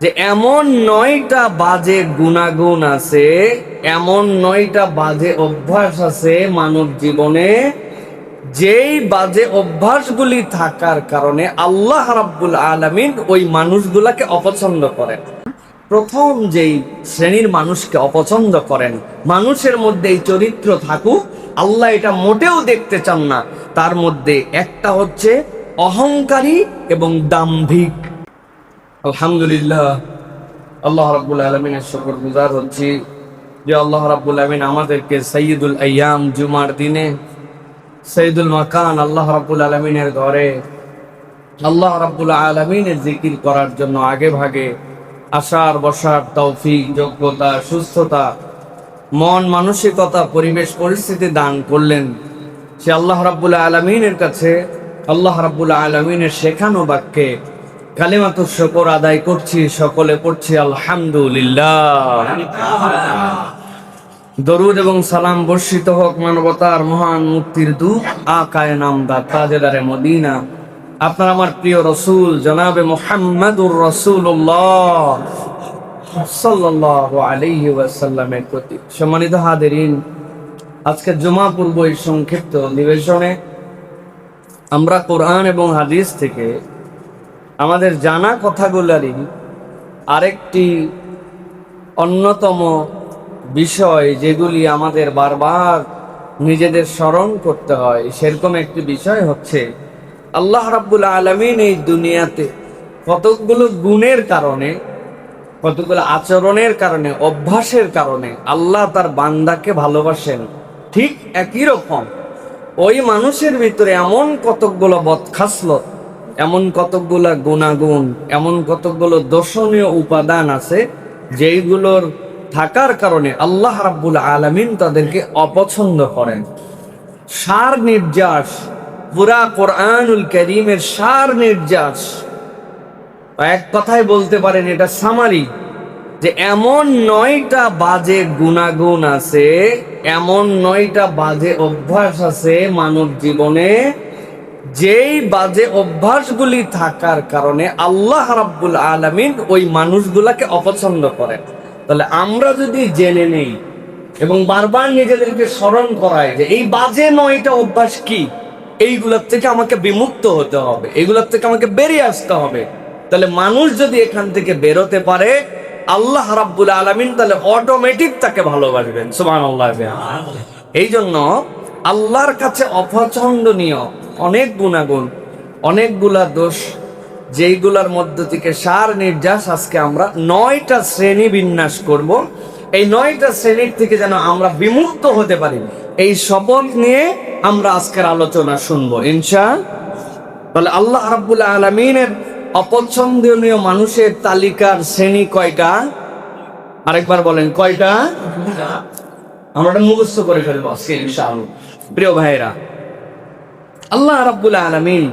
যে এমন নয়টা বাজে গুণাগুণ আছে, এমন নয়টা বাজে অভ্যাস আছে মানব জীবনে, যেই বাজে অভ্যাসগুলি থাকার কারণে আল্লাহ রাব্বুল আলামিন ওই মানুষগুলাকে অপছন্দ করেন। প্রথম যেই শ্রেণির মানুষকে অপছন্দ করেন, মানুষের মধ্যে এই চরিত্র থাকুক, আল্লাহ এটা মোটেও দেখতে চান না। তার মধ্যে একটা হচ্ছে অহংকারী এবং দাম্ভিক। আলহামদুলিল্লাহ, আল্লাহ রাব্বুল আলমিনের শুকর গুজার হচ্ছি। যে আল্লাহ রাব্বুল আলমিন আমাদেরকে সৈয়দুল আয়াম, জুমার দিনে সৈয়দুল মাকান আল্লাহ রাব্বুল আলমিনের ঘরে, আল্লাহ রাব্বুল আলমিনের জিকির করার জন্য আগে ভাগে আসার, বসার তৌফিক, যোগ্যতা, সুস্থতা, মন মানসিকতা, পরিবেশ পরিস্থিতি দান করলেন। সে আল্লাহ রাব্বুল আলমিনের কাছে, আল্লাহ রাব্বুল আলমিনের শেখানো বাক্যে কালিমাতু শকর আদায় করছি, সকলে পড়ছি আলহামদুলিল্লাহ। দরুদ এবং সালাম বর্ষিত হোক মানবতার মহান মুক্তির দূত, আকায় নামদা তাজেদারে মদিনা। আপনার আমার প্রিয় রসুল, জনাবে মোহাম্মদুর রসুল্লাহ সাল্লাল্লাহু আলাইহি ওয়াসাল্লামের প্রতি। সম্মানিত হাদেরিন আজকে জমা পূর্ব এই সংক্ষিপ্ত অধিবেশনে আমরা কোরআন এবং হাদিস থেকে আমাদের জানা কথাগুলারই আরেকটি অন্যতম বিষয় যেগুলি আমাদের বারবার নিজেদের স্মরণ করতে হয়, সেরকম একটি বিষয় হচ্ছে, আল্লাহ রাব্বুল আলমিন এই দুনিয়াতে কতকগুলো গুণের কারণে কতগুলো আচরণের কারণে, অভ্যাসের কারণে আল্লাহ তার বান্দাকে ভালোবাসেন। ঠিক একই রকম, ওই মানুষের ভিতরে এমন কতকগুলো বদখাসলত এমন কতকগুলো গুণাগুণ, এমন কতকগুলো দর্শনীয় উপাদান আছে যেইগুলোর থাকার কারণে আল্লাহ রাব্বুল আলামিন তাদেরকে অপছন্দ করেন। সার নির্যাস, পুরা কোরআনুল করিমের সার নির্যাস। এক কথায় বলতে পারেন, এটা সামারি যে এমন নয়টা বাজে গুণাগুণ আছে, এমন নয়টা বাজে অভ্যাস আছে মানব জীবনে যেই বাজে অভ্যাসগুলি থাকার কারণে আল্লাহ রাব্বুল আলামিন ওই মানুষগুলাকে অপছন্দ করেন। তাহলে আমরা যদি জেনে নেই এবং বারবার নিজেদেরকে স্মরণ করায় যে এই বাজে নয়টা অভ্যাস কি, এইগুলোর থেকে আমাকে বিমুক্ত হতে হবে, এইগুলোর থেকে আমাকে বেরিয়ে আসতে হবে। তাহলে মানুষ যদি এখান থেকে বেরোতে পারে, আল্লাহ রাব্বুল আলামিন তাহলে অটোমেটিক তাকে ভালোবাসবেন। সুবহানাল্লাহ এই জন্য আল্লাহর কাছে অপছন্দনীয় অনেক গুণাগুণ, অনেকগুলা দোষ, যেইগুলার মধ্য থেকে সার নির্যাস আজকে আমরা নয়টা শ্রেণি বিন্যাস করব। এই নয়টা শ্রেণির থেকে যেন আমরা বিমুক্ত হতে পারি, এই শপথ নিয়ে আমরা আজকের আলোচনা শুনব। ইনশা, তাহলে আল্লাহ রাব্বুল আলমিনের অপছন্দনীয় মানুষের তালিকার শ্রেণি কয়টা? আরেকবার বলেন, কয়টা? আমরা মুখস্থ করে ফেলব আজকে, ইনশাআল্লাহ। প্রিয় ভাইরা আল্লাহ রাব্বুল আলামিন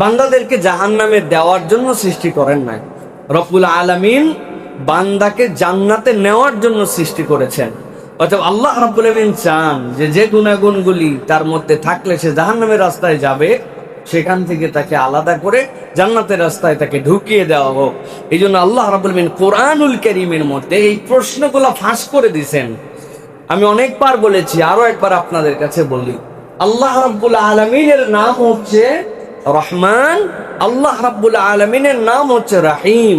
বান্দাদেরকে জাহান্নামে দেওয়ার জন্য সৃষ্টি করেন নাই। রব্বুল আলামিন বান্দাকে জান্নাতে নেওয়ার জন্য সৃষ্টি করেছেন। অর্থাৎ আল্লাহ রাব্বুল আলামিন চান যে যে গুণাগুণগুলি তার মধ্যে থাকলে সে জাহান্নামের রাস্তায় যাবে, সেখান থেকে তাকে আলাদা করে জান্নাতের রাস্তায় তাকে ঢুকিয়ে দেওয়া হোক। এই জন্য আল্লাহ রাব্বুল আলামিন কোরআনুল করিমের মধ্যে এই প্রশ্নগুলো ফাঁস করে দিছেন আমি অনেকবার বলেছি, আরও একবার আপনাদের কাছে বলি আল্লাহ রাব্বুল আলমিনের নাম হচ্ছে রহমান, আল্লাহ রাব্বুল আলমিনের নাম হচ্ছে রাহিম।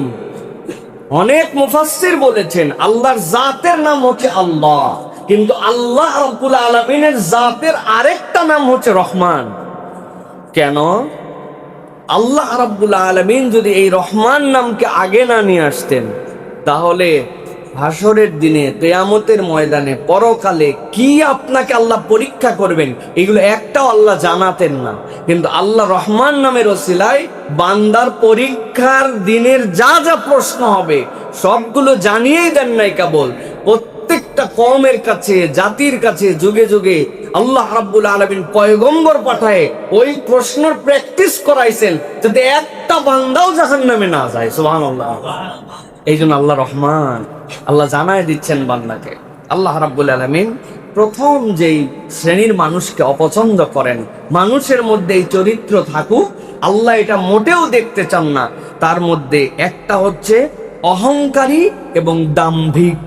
অনেক মুফাসসির বলেছেন, আল্লাহর জাতের নাম হচ্ছে আল্লাহ। কিন্তু আল্লাহ রাব্বুল আলমিনের জাতের আরেকটা নাম হচ্ছে রহমান। কেন? আল্লাহ রাব্বুল আলমিন যদি এই রহমান নামকে আগে না নিয়ে আসতেন, তাহলে ভাসরের দিনে তেয়ামতের ময়দানে, পরকালে কি আপনাকে আল্লাহ পরীক্ষা করবেন? এগুলো একটাও আল্লাহ জানাতেন না। কিন্তু আল্লাহ রহমান নামের ওসিলায় বান্দার পরীক্ষার দিনের যা যা প্রশ্ন হবে, সবগুলো জানিয়েই দেন নাই কেবল। প্রত্যেকটা কমের কাছে, জাতির কাছে যুগে যুগে আল্লাহ রাব্বুল আলমিন পয়গম্বর পাঠায় ওই প্রশ্নের প্র্যাকটিস করাইছেন যাতে একটা বান্দাও জাহান নামে না যায়। সুহান এই জন্য আল্লাহ রহমান আল্লাহ জানায় দিচ্ছেন বান্দাকে। আল্লাহ রাব্বুল আলমিন প্রথম যেই শ্রেণির মানুষকে অপছন্দ করেন, মানুষের মধ্যে এই চরিত্র থাকুক, আল্লাহ এটা মোটেও দেখতে চান না। তার মধ্যে একটা হচ্ছে অহংকারী এবং দাম্ভিক।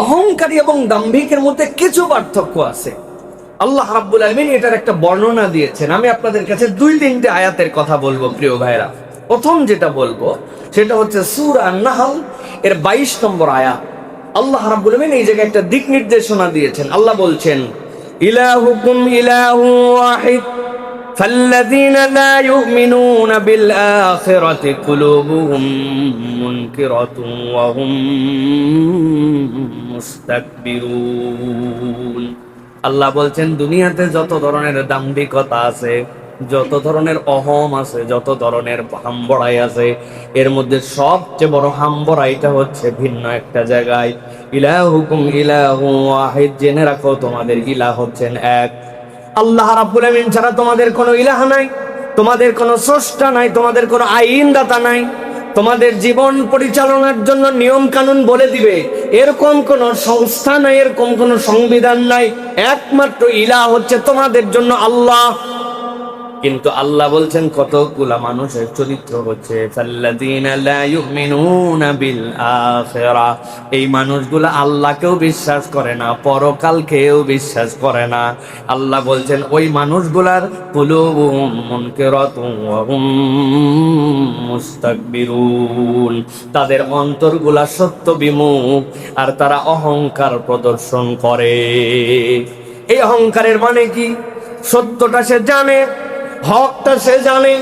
অহংকারী এবং দাম্ভিকের মধ্যে কিছু পার্থক্য আছে। আল্লাহ রাব্বুল আলমিন এটার একটা বর্ণনা দিয়েছেন। আমি আপনাদের কাছে দুই তিনটে আয়াতের কথা বলব, প্রিয় ভাইরা প্রথম যেটা বলবো সেটা হচ্ছে সুর আর নাহল এর বাইশ নম্বর আয়াত আল্লাহ রাব্বুল আলমিন এই জায়গায় একটা দিক নির্দেশনা দিয়েছেন আল্লাহ বলছেন ইলাহুকুম ইলাহু ওয়াহিদ فالذين لا يؤمنون بالآخرة قلوبهم منكرة وهم মুস্তাকবিরুন আল্লাহ বলছেন দুনিয়াতে যত ধরনের দাম্ভিকতা আছে যত ধরনের অহম আছে, যত ধরনের হাম্বড়াই আছে, এর মধ্যে সবচেয়ে বড় হাম্বড়াইটা হচ্ছে ভিন্ন একটা জায়গায়। ইলাহুকুম ইলাহু ওয়াহিদ, জেনে রাখো তোমাদের ইলাহ হচ্ছেন এক। আল্লাহ রাব্বুল আমিন ছাড়া তোমাদের কোনো ইলাহ নাই, তোমাদের কোনো স্রষ্টা নাই, তোমাদের কোনো আইনদাতা নাই। তোমাদের জীবন পরিচালনার জন্য নিয়ম কানুন বলে দিবে। এরকম কোন সংস্থা নাই, এরকম কোন সংবিধান নাই। একমাত্র ইলা হচ্ছে তোমাদের জন্য আল্লাহ। কিন্তু আল্লাহ বলছেন, কতগুলা মানুষের চরিত্র হচ্ছে? এই মানুষগুলা আল্লাহকেও বিশ্বাস করে না, পরকালকেও বিশ্বাস করে না। আল্লাহ বলছেন, ওই মানুষগুলার মুস্তাকবিরুন। তাদের অন্তরগুলা সত্য বিমুখ, আর তারা অহংকার প্রদর্শন করে। এই অহংকারের মানে কি? সত্যটা সে জানে হকটা সে জানে।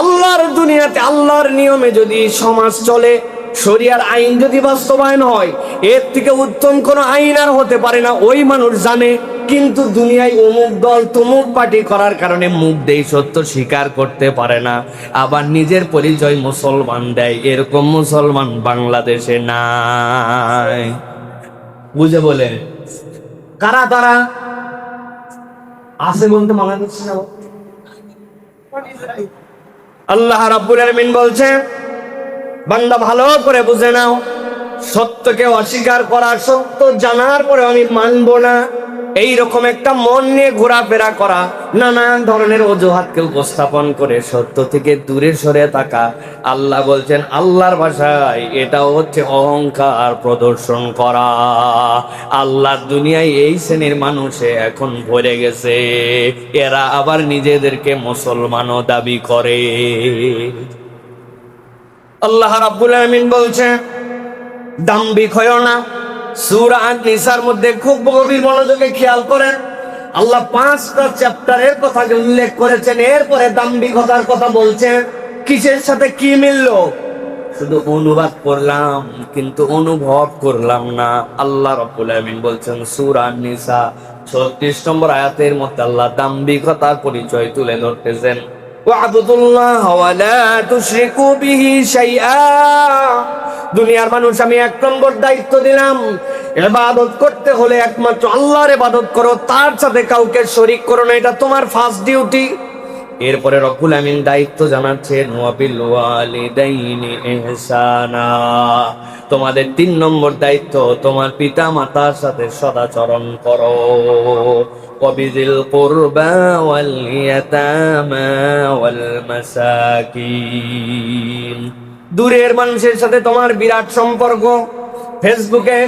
আল্লাহর দুনিয়াতে আল্লাহর নিয়মে যদি সমাজ চলে, শরিয়ার আইন যদি বাস্তবায়ন হয়, এর থেকে উত্তম কোনো আইন আর হতে পারে না, ওই মানুষ জানে। কিন্তু দুনিয়ায় অমুক দল তমুক পার্টি করার কারণে মুখ দেই সত্য স্বীকার করতে পারে না। আবার নিজের পরিচয় মুসলমান দেয়, এরকম মুসলমান বাংলাদেশে নাই। বুঝে বলেন কারা তারা? আছে বলতে মনে হচ্ছে না আল্লাহ রাব্বুল আলমিন বলছে, বান্দা ভালো করে বুঝে নাও, সত্যকে অস্বীকার করার সত্য জানার পরে আমি মানবো না। এই রকম একটা মন নিয়ে ঘোরাফেরা করা, নানান ধরনের অজুহাতকে উপস্থাপন করে, সত্য থেকে দূরে সরে থাকা। আল্লাহ বলছেন, আল্লাহর ভাষায় এটা হচ্ছে অহংকার প্রদর্শন করা। আল্লাহর দুনিয়ায় এই শ্রেণির মানুষে এখন ভরে গেছে। এরা আবার নিজেদেরকে মুসলমানও দাবি করে। আল্লাহ রাব্বুল আলামিন বলছে দাম্বিক হয়েও না। সুরা নিসার মধ্যে খুব গভীর মনোযোগে খেয়াল করেন। আল্লাহ পাঁচটা চ্যাপ্টারের কথা উল্লেখ করেছেন, এরপরে দাম্ভিকতার কথা বলছেন। কিসের সাথে কি মিলল? শুধু অনুবাদ করলাম, কিন্তু অনুভব করলাম না। আল্লাহ রব্বুল আমিন বলছেন, সূরা নিসা 36 নম্বর আয়াতের মধ্যে আল্লাহ দাম্ভিকতার পরিচয় তুলে ধরতেছেন। ওয়া'বুদুল্লাহ ওয়া লা তুশরিকু বিহি শাইআ। দুনিয়ার মানুষ, আমি এক নম্বর দায়িত্ব দিলাম। এবাদত করতে হলে একমাত্র আল্লাহর ইবাদত করো, তার সাথে কাউকে শরিক করো না, এটা তোমার ফার্স্ট ডিউটি এরপরে রকুল আমিন দায়িত্ব জানাচ্ছেন তোমাদের তিন নম্বর দায়িত্ব, তোমার পিতা মাতার সাথে সদাচরণ করো। কবিজিল কুরবা ওয়াল ইয়াতামা ওয়াল মাসাকিন। দূরের মানুষের সাথে তোমার বিরাট সম্পর্ক। ফেসবুকে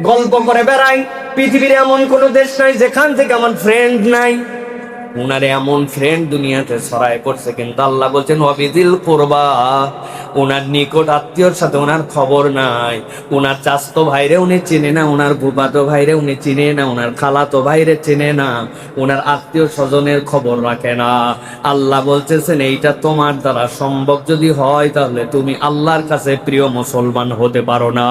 গল্প করে বেড়াই। পৃথিবীর এমন কোনো দেশ নাই যেখান থেকে আমার ফ্রেন্ড নাই। উনারে এমন ফ্রেন্ড দুনিয়াতে ছড়ায় পড়ছে, কিন্তু আল্লাহ বলছেন অবিদিল করবা। ওনার নিকট আত্মীয়র সাথে ওনার খবর নাই। ওনার চাস্তো ভাইরে উনি চিনে না ওনার ভূপাতো ভাইরে উনি চিনে না ওনার খালাতো ভাইরে চিনে না ওনার আত্মীয় স্বজনের খবর রাখে না। আল্লাহ বলতেছেন, এইটা তোমার দ্বারা সম্ভব যদি হয়, তাহলে তুমি আল্লাহর কাছে প্রিয় মুসলমান হতে পারো না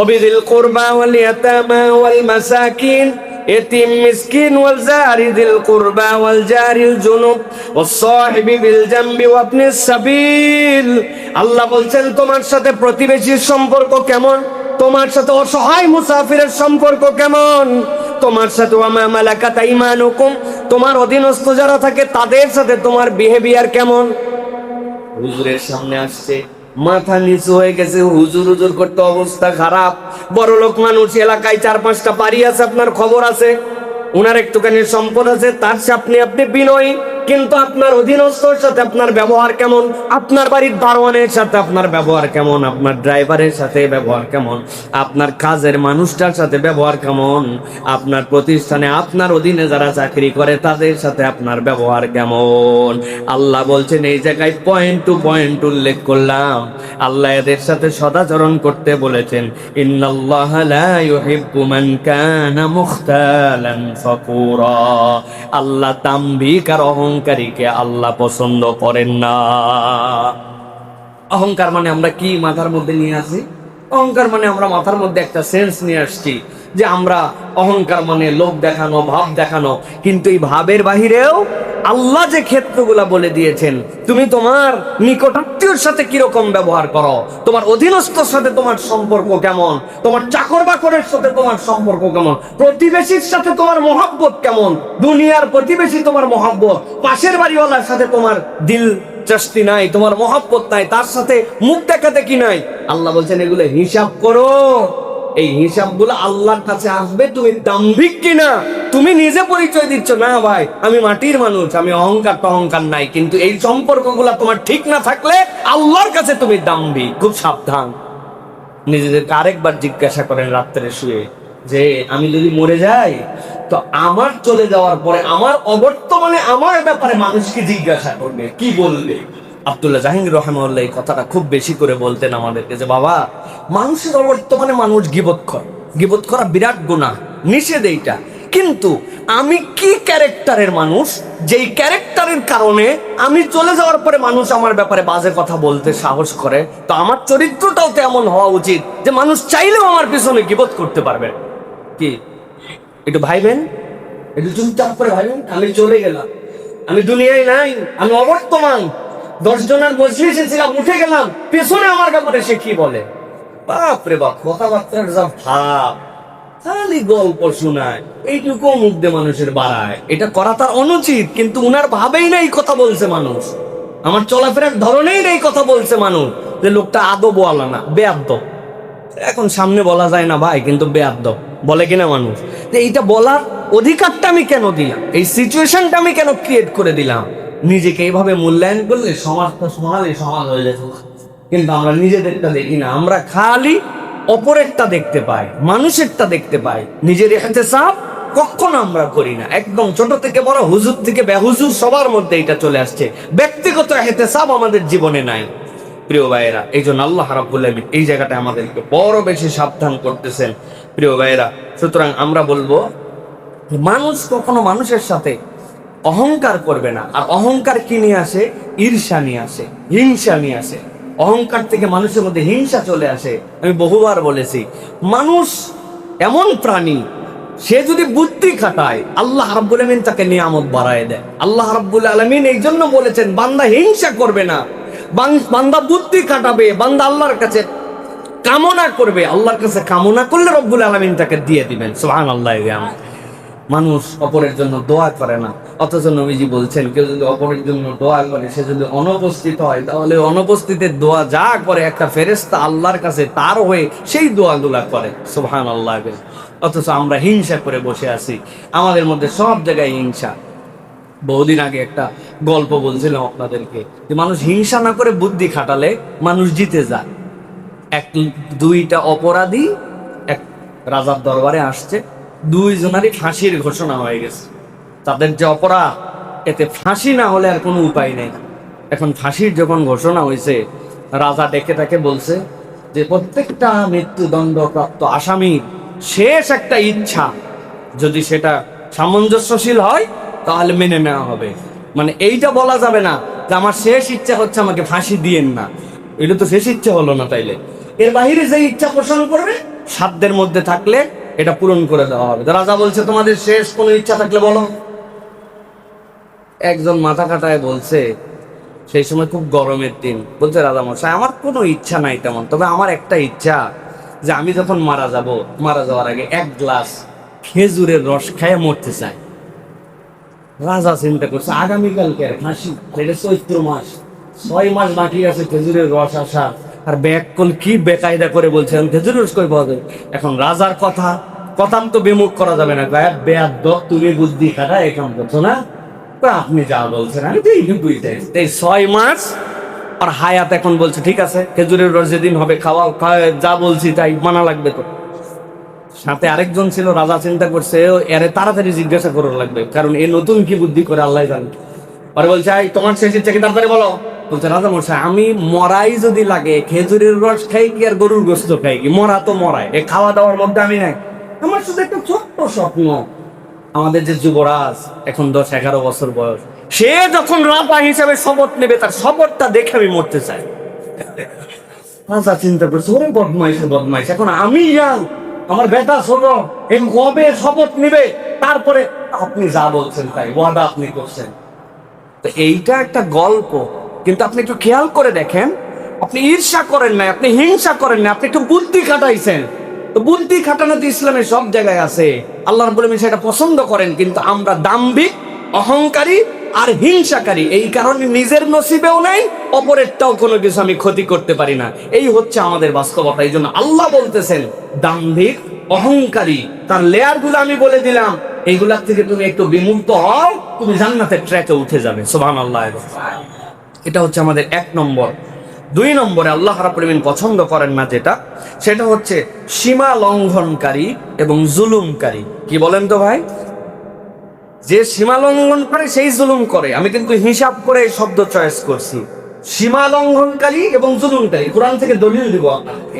وبذي القربى واليتامى والمساكين يتيم مسكين والزار ذي القربى والجار الجنوب والصاحب بالجنب وابن السبيل আল্লাহ বলছেন তোমার সাথে প্রতিবেশীর সম্পর্ক কেমন তোমার সাথে অসহায় মুসাফিরের সম্পর্ক কেমন তোমার সাথে ওয়ামা মালাকাত আইমানুকুম তোমার অধীনস্থ যারা থাকে তাদের সাথে তোমার বিহেভিয়ার কেমন হুজুরের সামনে আসছে মাথা নিচু হয়ে গেছে, হুজুর হুজুর করতে অবস্থা খারাপ। বড় লোক মানুষ, এলাকায় চার পাঁচটা বাড়ি আছে, আপনার খবর আছে? ওনার একটুখানি সম্পদ আছে, তার সাপনি আপনি আপনি বিনয়ী। কিন্তু আপনার অধীনস্থর সাথে আপনার ব্যবহার কেমন? আপনার বাড়ির দারোয়ানের সাথে আপনার ব্যবহার কেমন? আপনার ড্রাইভারের সাথে ব্যবহার কেমন? আপনার কাজের মানুষটার সাথে ব্যবহার কেমন? আপনার প্রতিষ্ঠানে আপনার অধীনে যারা চাকরি করে, তাদের সাথে আপনার ব্যবহার কেমন? আল্লাহ বলছেন, এই জায়গায় পয়েন্ট টু পয়েন্ট উল্লেখ করলাম। আল্লাহ এদের সাথে সদাচরণ করতে বলেছেন, ইন্নাল্লাহ আল্লাহ তাম্বিক আর অহংকারীকে আল্লাহ পছন্দ করেন না। অহংকার মানে আমরা কি? মাথার মধ্যে নিয়ে আসি? অহংকার মানে আমরা মাথার মধ্যে একটা সেন্স নিয়ে আসছি। যে আমরা অহংকার মানে লোক দেখানো, ভাব দেখানো। কিন্তু এই ভাবের বাহিরেও আল্লাহ যে ক্ষেত্রগুলা বলে দিয়েছেন, তুমি তোমার নিকটাত্মীয়র সাথে কীরকম ব্যবহার করো? তোমার অধীনস্থর সাথে তোমার সম্পর্ক কেমন? তোমার চাকর বাকরের সাথে তোমার সম্পর্ক কেমন? প্রতিবেশীর সাথে তোমার মহাব্বত কেমন? দুনিয়ার প্রতিবেশী তোমার মহাব্বত? পাশের বাড়িওয়ালার সাথে তোমার দিল চাস্তি নাই? তোমার মহাব্বত নাই? তার সাথে মুখ দেখাতে কি নাই? আল্লাহ বলছেন, এগুলো হিসাব করো। এই হিসাবগুলো আল্লাহর কাছে আসবে, তুমি দাম্ভিক কিনা? তুমি নিজে পরিচয় দিচ্ছ, না ভাই, আমি মাটির মানুষ, আমি অহংকার অহংকার নাই। কিন্তু এই সম্পর্কগুলো তোমার ঠিক না থাকলে আল্লাহর কাছে তুমি দাম্ভিক, খুব সাবধান। নিজেদেরকে আরেকবার জিজ্ঞাসা করেন রাত্রে শুয়ে যে, আমি যদি মরে যাই, তো আমার চলে যাওয়ার পরে আমার অবর্তমানে আমার ব্যাপারে মানুষকে জিজ্ঞাসা করবে? কি বলবে? আব্দুল্লাহ জাহাঙ্গীর রহমাল্লাহ এই কথাটা খুব বেশি করে বলতেন আমাদেরকে যে, বাবা মানুষের অবর্তমানে মানুষ গিবত করে গিবত করা বিরাট গুণা, নিষেধ এইটা। কিন্তু আমি কি ক্যারেক্টারের মানুষ? যেই ক্যারেক্টারের কারণে আমি চলে যাওয়ার পরে মানুষ আমার ব্যাপারে বাজে কথা বলতে সাহস করে, তো আমার চরিত্রটাও তো এমন হওয়া উচিত যে, মানুষ চাইলেও আমার পিছনে গিবত করতে পারবে। কি? একটু ভাইবেন? একটু চুপচাপ করে ভাইবেন? আমি চলে গেলাম। আমি দুনিয়ায় নাই, আমি অবর্তমান। দশ জনের বসে এসেছিলাম, উঠে গেলাম, পেছনে আমার ব্যাপারে সে কি বলে? বাপ রে বাপ, কথাবার্তার যা ভাব, খালি গল্প শোনায়, এইটুকু মুখ দিয়ে মানুষের বাড়ায়। এটা করা তার অনুচিত, কিন্তু উনার ভাবেই না এই কথা বলছে মানুষ। আমার চলাফেরার ধরনেই না এই কথা বলছে মানুষ, যে লোকটা আদো বলা না, বেআব্দ। এখন সামনে বলা যায় না ভাই, কিন্তু বেআব্দ। বলে কিনা মানুষ? যে এইটা বলার অধিকারটা আমি কেন দিলাম? এই সিচুয়েশনটা আমি কেন ক্রিয়েট করে দিলাম? নিজেকে এইভাবে মূল্যায়ন করলে সমাজটা সমাজে সমাজ হয়ে যেত। কিন্তু আমরা নিজেদেরটা দেখি না। আমরা খালি অপরেরটা দেখতে পাই, মানুষেরটা দেখতে পাই। নিজের হাতে চাপ কখনো আমরা করি না। একদম ছোট থেকে বড়, হুজুর থেকে বেহুজুর সবার মধ্যে এটা চলে আসছে। ব্যক্তিগত হেতে চাপ আমাদের জীবনে নাই। প্রিয় ভাইয়েরা এই জন্য আল্লাহ রাব্বুল আলামিন এই জায়গাটা আমাদেরকে বড় বেশি সাবধান করতেছেন। প্রিয় ভাইয়েরা, সুতরাং আমরা বলব, মানুষ কখনো মানুষের সাথে অহংকার করবে না। আর অহংকার কি নিয়ে আসে? ঈর্ষা নিয়ে আসে, হিংসা নিয়ে আসে। অহংকার থেকে মানুষের মধ্যে হিংসা চলে আসে। আমি বহুবার বলেছি, মানুষ এমন প্রাণী, সে যদি বুদ্ধি খাটায়, আল্লাহ রাব্বুল আলামিন তাকে নিয়ামত বাড়ায় দেয়। আল্লাহ রাব্বুল আলামিন এই জন্য বলেছেন, বান্দা হিংসা করবে না। বান্দা বুদ্ধি খাটাবে, বান্দা আল্লাহর কাছে কামনা করবে। আল্লাহর কাছে কামনা করলে রব্বুল আলামিন তাকে দিয়ে দিবেন। সুবহানাল্লাহ আল্লাহ। মানুষ অপরের জন্য দোয়া করে না। অথচ নবীজি বলছেন, কেউ যদি অপরের জন্য দোয়া করে, সে যদি অনুপস্থিত হয়, তাহলে অনুপস্থিতের দোয়া যা করে, একটা ফেরেস্তা আল্লাহর কাছে তার হয়ে সেই দোয়াগুলা করে। সুবহান আল্লাহ অথচ আমরা হিংসা করে বসে আছি। আমাদের মধ্যে সব জায়গায় হিংসা। বহুদিন আগে একটা গল্প বলছিলাম আপনাদেরকে, যে মানুষ হিংসা না করে বুদ্ধি খাটালে মানুষ জিতে যায়। এক, দুইটা অপরাধী, এক রাজার দরবারে আসছে দুইজনারই ফাঁসির ঘোষণা হয়ে গেছে। তাদের যে অপরাধ, এতে ফাঁসি না হলে আর কোনো উপায় নেই। এখন ফাঁসির যখন ঘোষণা হয়েছে, রাজা ডেকে তাকে বলছে যে, প্রত্যেকটা মৃত্যুদণ্ড প্রাপ্ত আসামির শেষ একটা ইচ্ছা। যদি সেটা সামঞ্জস্যশীল হয়, তাহলে মেনে নেওয়া হবে। মানে এইটা বলা যাবে না যে, আমার শেষ ইচ্ছা হচ্ছে আমাকে ফাঁসি দিয়েন না। এটা তো শেষ ইচ্ছা হলো না তাইলে। এর বাইরে যে ইচ্ছা পোষণ করবে, সাধ্যের মধ্যে থাকলে এটা পূরণ করে দেওয়া হবে। রাজা বলছে, তোমাদের শেষ কোনো ইচ্ছা থাকলে বলো। একজন মাথা কাটায় বলছে, সেই সময় খুব গরমের দিন। বলছে রাজা মশাই আমার কোনো ইচ্ছা নাই তেমন, তবে আমার একটা ইচ্ছা যে আমি যখন মারা যাব, মারা যাওয়ার আগে এক গ্লাস খেজুরের রস খেয়ে মরতে চাই। রাজা চিন্তা করছে, আগামীকালকে ফাঁসি চৈত্র মাস, ছয় মাস বাকি আছে খেজুরের রস আসা আর ব্যাককল কি বেকায়দা করে বলছেন এখন খেজুরের রস কই পাওয়া যাবে এখন রাজার কথা কথাম তো বিমুখ করা যাবে না। বেয়াদ তুমি বুদ্ধি খাটা এ কাম করছ না? আপনি যা বলছেন আমি তো এইটুকুই বুঝতে এই ছয় মাস আর হায়াত এখন বলছে ঠিক আছে খেজুরের রস যেদিন হবে খাওয়া যা বলছি তাই মানা লাগবে তো। সাথে আরেকজন ছিল রাজা চিন্তা করছে এরে তাড়াতাড়ি জিজ্ঞাসা করার লাগবে কারণ এ নতুন কি বুদ্ধি করে আল্লাহ জানে। পরে বলছে "এই, তোমার শেষ ইচ্ছা কি তাড়াতাড়ি বলো। আমি মরাই যদি লাগে, খেজুরের রস খাই কি আর গরুর গোস্ত খাই কি? মরা তো মরাই। এ খাওয়া দাওয়ার মধ্যে আমি নাই। আমার শুধু একটা ছোট্ট স্বপ্ন। আমাদের যে যুবরাজ, এখন দশ এগারো বছর বয়স, সে যখন রাজা হিসাবে শপথ নেবে, তার শপথটা দেখে আমি মরতে চাই। রাজা চিন্তা করছে, ওরে বদমাইশ বদমাইশ, এখন আমি যাও আমার বেটা ছোট এই কবে শপথ নিবে? তারপরে আপনি যা বলছেন তাই, ওয়াদা আপনি করছেন। তো এইটা একটা গল্প। কিন্তু আপনি একটু খেয়াল করে দেখেন, আপনি ঈর্ষা করেন না আপনি হিংসা করেন না আপনি একটু বুদ্ধি খাটাইছেন। তো বুদ্ধি খাটানো তো ইসলামের সব জায়গায় আছে। আল্লাহ রাব্বুল সেটা পছন্দ করেন, কিন্তু আমরা দাম্ভিক, অহংকারী আর হিংসাকারী। এই কারণে নিজের নসিবেও নাই, অপরেরটাও কোনো কিছু আমি ক্ষতি করতে পারি না। এই হচ্ছে আমাদের বাস্তবতা এই জন্য আল্লাহ বলতেছেন, দাম্ভিক, অহংকারী, তার লেয়ারগুলো আমি বলে দিলাম। এইগুলার থেকে তুমি একটু বিমুক্ত হও, তুমি জান্নাতের ট্র্যাকে উঠে যাবে। সোহান আল্লাহ এটা হচ্ছে আমাদের এক নম্বর। দুই নম্বরে আল্লাহ রাব্বুল আলামিন পছন্দ করেন না যেটা, সেটা হচ্ছে সীমা লঙ্ঘনকারী এবং জুলুমকারী। কি বলেন তো ভাই? যে সীমা লঙ্ঘন করে, সেই জুলুম করে। আমি কিন্তু হিসাব করে এই শব্দ চয়েস করছি। সীমা লঙ্ঘনকারী এবং জুলুমকারী। কোরআন থেকে দলিল দিব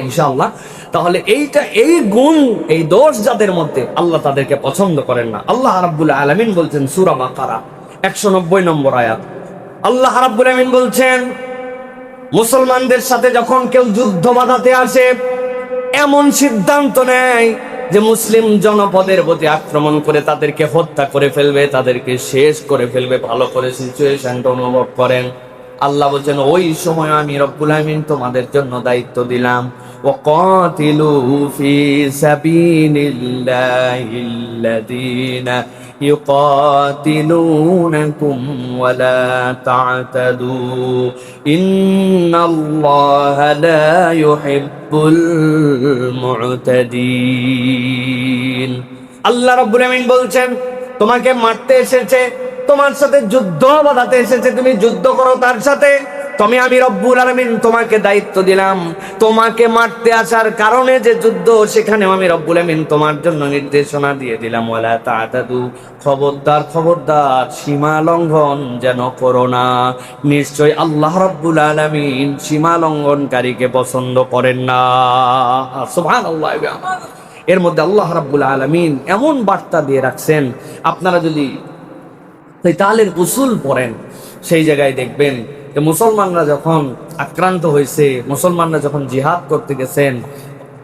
ইনশাআল্লাহ। তাহলে এইটা, এই গুণ, এই দোষ যাদের মধ্যে আল্লাহ তাদেরকে পছন্দ করেন না। আল্লাহ রাব্বুল আলামিন বলছেন সূরা বাকারা, একশো নব্বই নম্বর আয়াত। আল্লাহ রাব্বুল আলামিন বলছেন মুসলমানদের সাথে যখন কেউ যুদ্ধ বাঁধাতে আসে এমন সিদ্ধান্ত নেয় যে মুসলিম জনপদের প্রতি আক্রমণ করে তাদেরকে হত্যা করে ফেলবে তাদেরকে শেষ করে ফেলবে ভালো করে সিচুয়েশনটা অনুভব করেন আল্লাহ বলছেন ওই সময় আমি রব্বুল আমিন তোমাদের জন্য দায়িত্ব দিলাম وقاتلوا في سبيل الله الذين يقاتلونكم ولا تعتدوا إن الله لا يحب المعتدين. আল্লাহ রব্বুল আমিন বলছেন, তোমাকে মারতে এসেছে, তোমার সাথে যুদ্ধ বাঁধাতে এসেছে, তুমি যুদ্ধ করো তার সাথে। তুমি আমি রব্বুল আলামিন তোমাকে দায়িত্ব দিলাম। তোমাকে মারতে আসার কারণে যে যুদ্ধ, সেখানেও আমি রব্বুল আমিন তোমার জন্য নির্দেশনা দিয়ে দিলাম। ওয়ালা তাআতাদু খবরদার খবরদার, সীমা লঙ্ঘন যেন করো না। নিশ্চয় আল্লাহ রব্বুল আলামিন সীমা লঙ্ঘনকারীকে পছন্দ করেন না। সুবহানাল্লাহ এর মধ্যে আল্লাহ রাব্বুল আলামিন এমন বার্তা দিয়ে রাখছেন। আপনারা যদি তাহলে উসুল পড়েন, সেই জায়গায় দেখবেন যে মুসলমানরা যখন আক্রান্ত হয়েছে, মুসলমানরা যখন জিহাদ করতে গেছেন,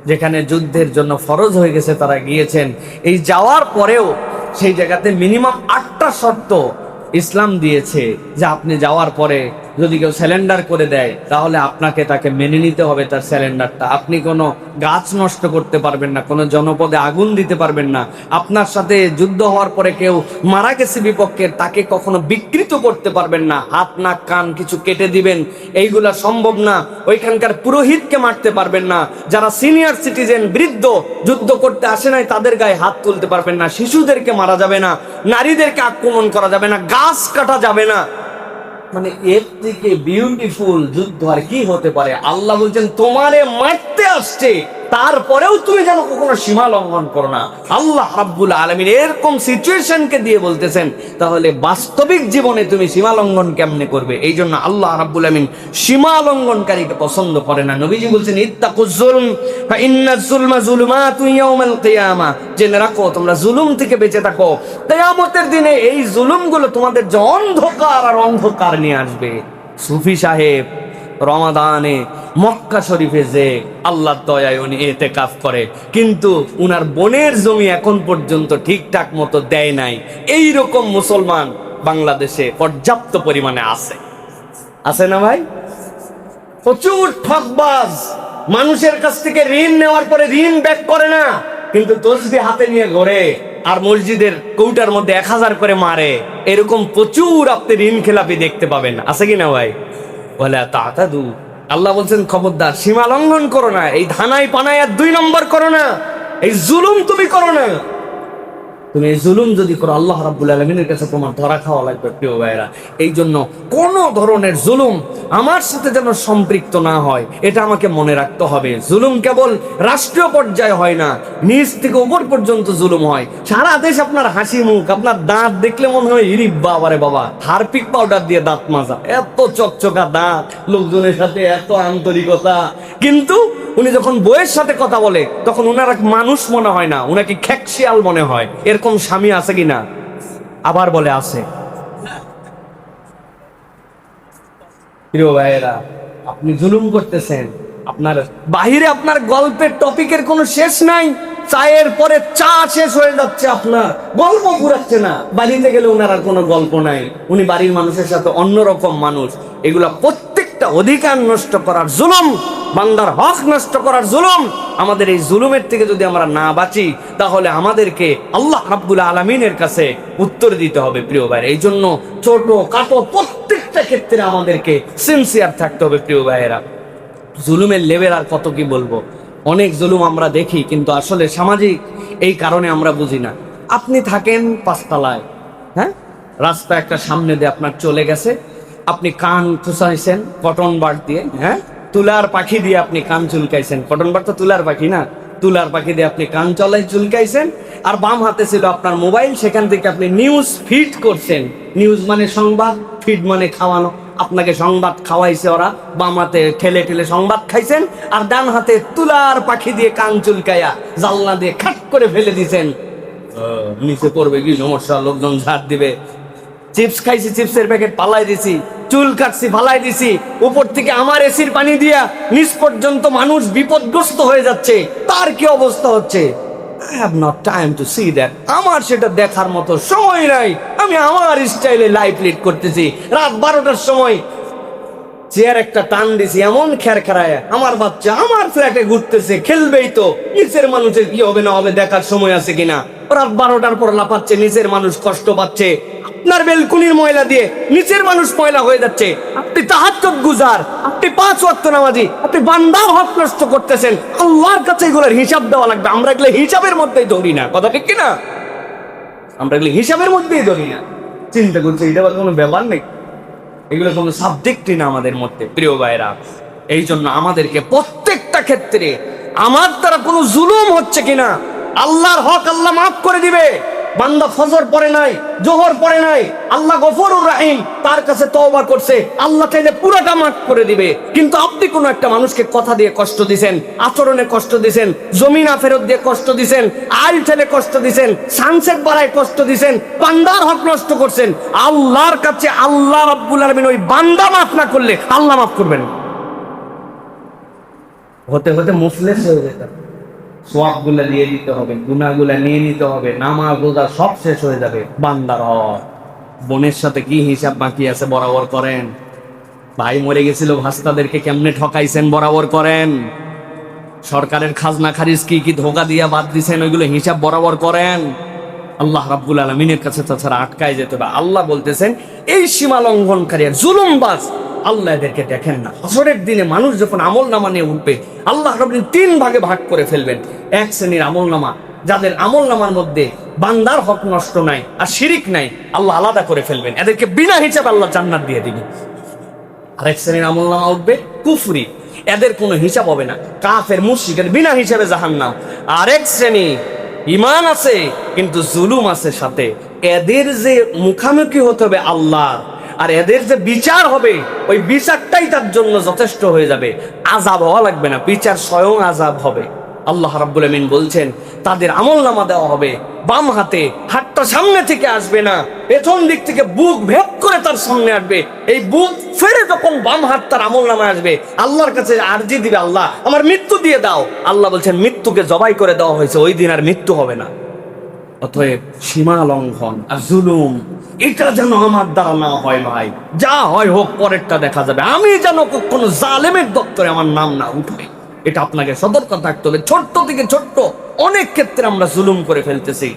যেখানে যুদ্ধের জন্য ফরজ হয়ে গেছে তারা গিয়েছেন, এই যাওয়ার পরেও সেই জায়গাতে মিনিমাম আটটা শর্ত ইসলাম দিয়েছে যে আপনি যাওয়ার পরে যদি কেউ স্যালেন্ডার করে দেয়, তাহলে আপনাকে তাকে মেনে নিতে হবে তার স্যালেন্ডারটা আপনি কোনো গাছ নষ্ট করতে পারবেন না, কোনো জনপদে আগুন দিতে পারবেন না। আপনার সাথে যুদ্ধ হওয়ার পরে কেউ মারা গেছে বিপক্ষের তাকে কখনো বিকৃত করতে পারবেন না। হাত, নাক, কান কিছু কেটে দিবেন, এইগুলা সম্ভব না। ওইখানকার পুরোহিতকে মারতে পারবেন না। যারা সিনিয়র সিটিজেন বৃদ্ধ, যুদ্ধ করতে আসে নাই, তাদের গায়ে হাত তুলতে পারবেন না। শিশুদেরকে মারা যাবে না, নারীদেরকে আক্রমণ করা যাবে না, গাছ কাটা যাবে না। মানে এর থেকে বিউটিফুল যুদ্ধ আর কি হতে পারে? আল্লাহ বলছেন তোমারে মারতে আসছে। তারপরেও তুমি যেন কখনো সীমা লঙ্ঘন করো না। আল্লাহ রাব্বুল আলমিন এরকম সিচুয়েশনকে দিয়ে বলতেছেন, তাহলে বাস্তবিক জীবনে তুমি সীমা লঙ্ঘন কেমনে করবে? এই জন্য আল্লাহ রাব্বুল আলমিন সীমা লঙ্ঘনকারীকে পছন্দ করে না। নবীজি বলছেন জেনে রাখো, তোমরা জুলুম থেকে বেঁচে থাকো। কিয়ামতের দিনে এই জুলুমগুলো তোমাদের যে অন্ধকার আর অন্ধকার নিয়ে আসবে। সুফি সাহেব রমাদানে মক্কা শরীফে যে আল্লাহ দয়ায় উনি এতে কাজ করে, কিন্তু উনার বোনের জমি এখন পর্যন্ত ঠিকঠাক মতো দেয় নাই। এই রকম মুসলমান বাংলাদেশে পর্যাপ্ত পরিমাণে আছে। আছে না ভাই? প্রচুর ঠকবাজ মানুষের কাছ থেকে ঋণ নেওয়ার পরে ঋণ ব্যাক করে না, কিন্তু তসবি হাতে নিয়ে ঘোরে আর মসজিদের কৌটার মধ্যে এক হাজার করে মারে। এরকম প্রচুর আপনি ঋণ খেলাপি দেখতে পাবেন। আছে কি না ভাই? আল্লাহ বলছেন, খবরদার, সীমা লঙ্ঘন করো না। এই ধানায় পানায় আর দুই নম্বর করো না। এই জুলুম তুমি করো না। তুমি জুলুম যদি করো, আল্লাহ রাব্বুল আলমিনের কাছে তোমার ধরা খাওয়া লাগবে, প্রিয় ভাইরা এই জন্য কোনো ধরনের জুলুম আমার সাথে যেন সম্পৃক্ত না হয়, এটা আমাকে মনে রাখতে হবে। জুলুম কেবল রাষ্ট্রীয় পর্যায়ে হয় না নিচ থেকে উপর পর্যন্ত জুলুম হয়। সারা দেশ আপনার হাসি মুখ, আপনার দাঁত দেখলে মনে হয়, ইরি বাবারে বাবা, হারপিক পাউডার দিয়ে দাঁত মাজা, এত চকচকা দাঁত, লোকজনের সাথে এত আন্তরিকতা। কিন্তু উনি যখন বইয়ের সাথে কথা বলে, তখন ওনার এক মানুষ মনে হয় না ওনাকে খ্যাকশিয়াল মনে হয়। এরকম স্বামী আছে কিনা? আবার বলে, আছে। আপনি জুলুম করতেছেন। আপনার বাহিরে আপনার গল্পের টপিকের কোনো শেষ নাই। চায়ের পরে চা শেষ হয়ে যাচ্ছে আপনার। গল্প ঘুরাচ্ছে না। বাড়িতে গেলে ওনার আর কোনো গল্প নাই। উনি বাড়ির মানুষের সাথে অন্যরকম মানুষ। এগুলা প্রত্যেকটা অধিকার নষ্ট করার জুলুম, বান্দার হক নষ্ট করার জুলুম, আমাদের এই জুলুমের থেকে যদি আমরা না বাঁচি, তাহলে আমাদেরকে আল্লাহ রাব্বুল আলমিনের কাছে উত্তর দিতে হবে, প্রিয় ভাই এই জন্য ছোট কাটো প্রত্যেকটা ক্ষেত্রে আমাদেরকে সিনসিয়ার থাকতে হবে, প্রিয় ভাইয়েরা। জুলুমের লেভেল আর কত কি বলব? অনেক জুলুম আমরা দেখি, কিন্তু আসলে সামাজিক এই কারণে আমরা বুঝি না। আপনি থাকেন পাঁচতলায় হ্যাঁ? রাস্তা একটা সামনে দিয়ে আপনার চলে গেছে আপনি কান চুষাইছেন কটন বার দিয়ে। হ্যাঁ? তুলার পাখি দিয়ে আপনি কান চুলকাইছেন। কটন বার তো তুলার পাখি না? তুলার পাখি দিয়ে আপনি কান চলাই চুলকাইছেন। আর বাম হাতে ছিল আপনার মোবাইল সেখান থেকে আপনি নিউজ ফিড করছেন। নিউজ মানে সংবাদ ফিড মানে খাওয়ানো। আপনাকে সংবাদ খাওয়াইছে ওরা বাম হাতে ঠেলে ঠেলে সংবাদ খাইছেন আর ডান হাতে তুলার পাখি দিয়ে কান চুলকাইয়া জালনা দিয়ে খাট করে ফেলে দিছেন। নিচে পড়বে কি সমস্যা? লোকজন ঝাড় দিবে। চিপস খাইছি, চিপসের প্যাকেট পালাই দিছি, চুল কাটছি, ফালাই দিছি, উপর থেকে আমার এসির পানি দিয়া নিচ পর্যন্ত মানুষ বিপদগ্রস্ত হয়ে যাচ্ছে। তার কি অবস্থা হচ্ছে? I have not time to see that আমার সেটা দেখার মতো সময় নাই। আমি আমার স্টাইলে লাইফ লিড করতেছি। রাত বারোটার সময় চেয়ার একটা টান দিছি, এমন খের খেরায় আমার বাচ্চা, আমার ফ্ল্যাটে ঘুরতেছে, খেলবেই তো। নিচের মানুষের কি হবে না হবে দেখার সময় আছে কিনা? রাত বারোটার পর লাফাচ্ছে নিচের মানুষ কষ্ট পাচ্ছে। আপনার বেলকুনির ময়লা দিয়ে নিচের মানুষ ময়লা হয়ে যাচ্ছে। আপনি গুজার, আপনি পাঁচ ওয়াক্ত নামাজি, আপনি বান্দার হক নষ্ট করতেছেন। আল্লাহর কাছে এগুলোর হিসাব দেওয়া লাগবে। আমরা এগুলো হিসাবের মধ্যেই ধরি না। কথা ঠিক কিনা? আমরা এগুলো হিসাবের মধ্যেই ধরি না। চিন্তা করছি, এটা কোনো ব্যাপার নেই এগুলো কোনো সাবজেক্টই না আমাদের মধ্যে, প্রিয় ভাইরা এই জন্য আমাদেরকে প্রত্যেকটা ক্ষেত্রে আমার দ্বারা কোনো জুলুম হচ্ছে কিনা, আল্লাহর হক আল্লাহ মাফ করে দিবে। বান্দা ফজর পড়ে নাই, জোহর পড়ে নাই, আল্লাহ গফরুর রাহিম তার কাছে তওবা করছে, আল্লাহ চাইলে পুরোটা মাফ করে দিবে। কিন্তু আপনি কোনো একটা মানুষকে কথা দিয়ে কষ্ট দিছেন, আচরণে কষ্ট দিছেন, জমিনা ফেরত দিয়ে কষ্ট দিছেন, আইল ঠেলে কষ্ট দিছেন, সানসেট বাড়ায় কষ্ট দিছেন, বান্দার হক নষ্ট করছেন, আল্লাহর কাছে আল্লাহ রাব্বুল আলামিন ওই বান্দা মাফ না করলে আল্লাহ মাফ করবেন। হতে হতে মুফলেস হয়ে যেতাম। সোয়াবগুলা দিয়ে দিতে হবে গুনাগুলা নিয়ে নিতে হবে, নামাজ, রোজা সব শেষ হয়ে যাবে। বান্দার হক। বোনের সাথে কি হিসাব বাকি আছে বরাবর করেন? ভাই মরে গেছিল, ভাস্তাদেরকে কেমনে ঠকাইছেন বরাবর করেন? সরকারের খাজনা খারিজ কি কি ধোকা দিয়া বাদ দিছেন, ওইগুলো হিসাব বরাবর করেন? আল্লাহ রাব্বুল আলমিনের কাছে তাছাড়া আটকায় যেতে হবে। আল্লাহ বলতেছেন, এই সীমা লঙ্ঘনকারী জুলুমবাজ, আল্লাহ এদেরকে দেখেন না। হসরের দিনে মানুষ যখন আমল নামা নিয়ে উঠবে, আল্লাহ রাব্বুল তিন ভাগে ভাগ করে ফেলবেন। এক শ্রেণির আমল নামা যাদের আমল নামার মধ্যে বান্দার হক নষ্ট নাই আর শিরিক নাই, আল্লাহ আলাদা করে ফেলবেন। এদেরকে বিনা হিসাবে আল্লাহ জান্নাত দিয়ে দিবেন আরেক শ্রেণির আমল নামা উঠবে, কুফরি। এদের কোনো হিসাব হবে না। কাফের, মুশরিকের বিনা হিসাবে জাহান্নাম। আরেক শ্রেণি ইমান আছে, কিন্তু জুলুম আছে সাথে। এদের যে মুখামুখি হতে হবে আল্লাহ, আর এদের যে বিচার হবে, ওই বিচারটাই তার জন্য যথেষ্ট হয়ে যাবে। আজাব হওয়া লাগবে না, বিচার স্বয়ং আজাব হবে। আল্লাহ রাব্বুল আমিন বলছেন, তাদের আমল নামা দেওয়া হবে। বাম হাতে হাতটা সামনে থেকে আসবে না, পেছন দিক থেকে বুক ভেদ করে তার সামনে আসবে। এই বুক ফেরে যখন বাম হাত তার আমল নামে আসবে, আল্লাহর কাছে আরজি দিবে আল্লাহ, আমার মৃত্যু দিয়ে দাও। আল্লাহ বলছেন, মৃত্যুকে জবাই করে দেওয়া হয়েছে, ওই দিন আর মৃত্যু হবে না। অতএব সীমা লঙ্ঘন আর জুলুম, এটা যেন আমার দ্বারা না হয় ভাই। যা হয় হোক, পরেরটা দেখা যাবে। আমি যেন কোনো জালেমের দপ্তরে আমার নাম না উঠবে এটা আপনাকে সতর্ক থাকতে হবে। ছোট্ট থেকে ছোট্ট অনেক ক্ষেত্রে আমরা জুলুম করে ফেলতেছি।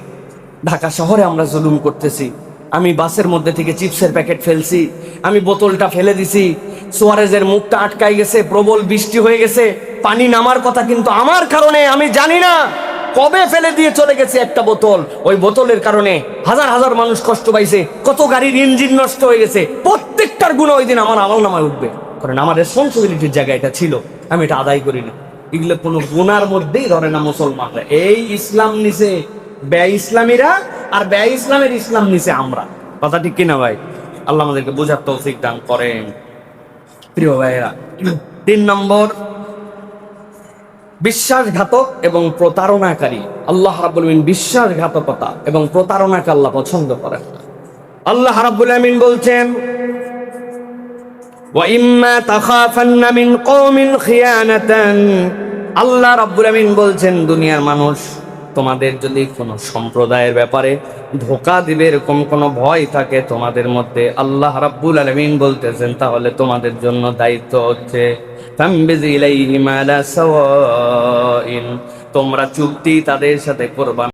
ঢাকা শহরে আমরা জুলুম করতেছি। আমি বাসের মধ্যে থেকে চিপসের প্যাকেট ফেলছি। আমি বোতলটা ফেলে দিছি। সোয়ারেজের মুখটা আটকাই গেছে, প্রবল বৃষ্টি হয়ে গেছে। পানি নামার কথা কিন্তু আমার কারণে, আমি জানি না। কবে ফেলে দিয়ে চলে গেছে একটা বোতল? ওই বোতলের কারণে হাজার হাজার মানুষ কষ্ট পাইছে। কত গাড়ির ইঞ্জিন নষ্ট হয়ে গেছে। প্রত্যেকটার গুণ ওই দিন আমার আমল নামায় উঠবে। কারণ আমার রেসপন্সিবিলিটির জায়গা এটা ছিল। আমি এটা আদায় করিনি। এগুলো কোনো গুনার মধ্যেই ধরে না মুসলমানরা। এই ইসলাম নিছে ব্যয় ইসলামীরা আর ব্যয় ইসলামের ইসলাম নিছে আমরা। কথা ঠিক কিনা ভাই? আল্লাহ আমাদেরকে বোঝার তৌফিক দান করেন। প্রিয় ভাইয়েরা, তিন নম্বর, বিশ্বাসঘাতক এবং প্রতারণাকারী। আল্লাহ রাব্বুল বিশ্বাসঘাতকতা এবং প্রতারণাকে আল্লাহ পছন্দ করেন। আল্লাহ রাব্বুল আমিন বলছেন وَإِمَّا تَخَافَنَّ مِنْ قَوْمٍ خِيَانَةً আল্লাহ রাব্বুল আমিন বলছেন দুনিয়ার মানুষ তোমাদের যদি কোনো সম্প্রদায়ের ব্যাপারে ধোকা দিবে এরকম কোনো ভয় থাকে তোমাদের মধ্যে আল্লাহ রাব্বুল আলামিন বলতেছেন তাহলে তোমাদের জন্য দায়িত্ব হচ্ছে ফামবিজ ইলাইহিম আলা সাওয়াইন তোমরা চুক্তি তাদের সাথে করবা